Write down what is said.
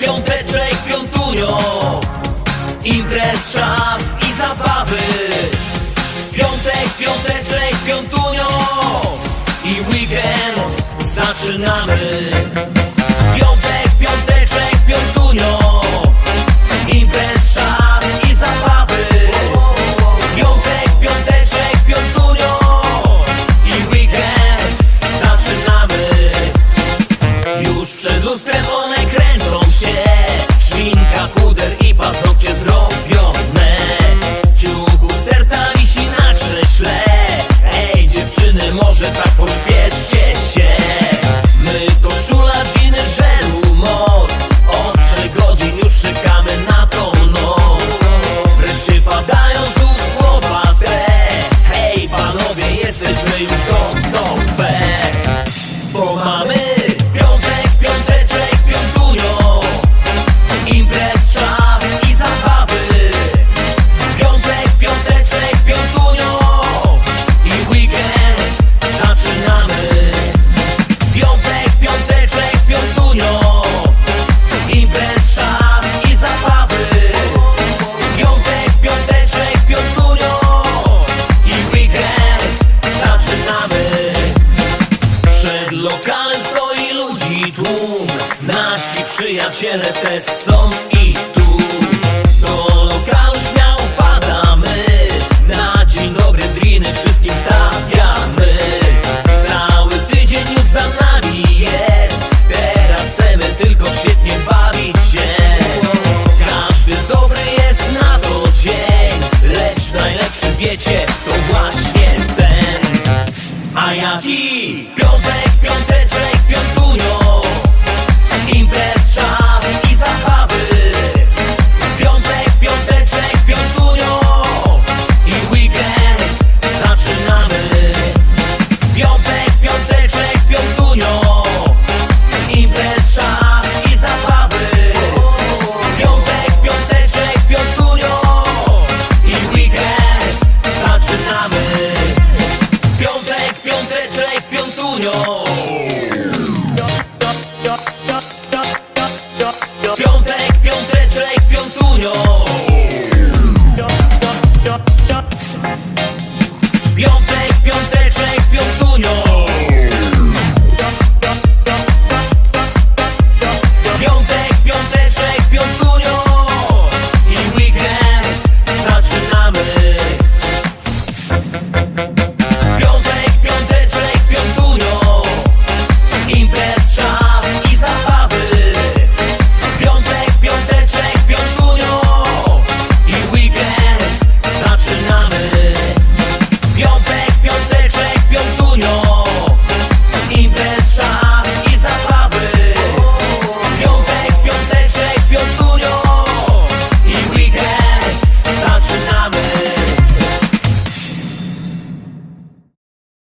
piąteczek, piątunio. Imprez czas i zabawy. Piątek, piąteczek, piątunio. I weekend zaczynamy. Piątek, piąteczek, piątunio. Imprez czas i zabawy. Piątek, piąteczek, piątunio. I weekend zaczynamy. Już przed lustrem one pośpieszcie się. My koszula, dżiny, żelu, Od trzech godzin już czekamy na tą noc. Wreszcie padają Hej panowie, jesteśmy już gotowe lokalem stoi ludzi tłum. Nasi przyjaciele też są i tu. Do lokalu śmiało wpadamy. Na dzień dobry driny wszystkim stawiamy. Cały tydzień już za nami jest. Teraz chcemy tylko świetnie bawić się. Każdy dobry jest na to dzień Lecz najlepszy wiecie to właśnie ten. A jaki weekend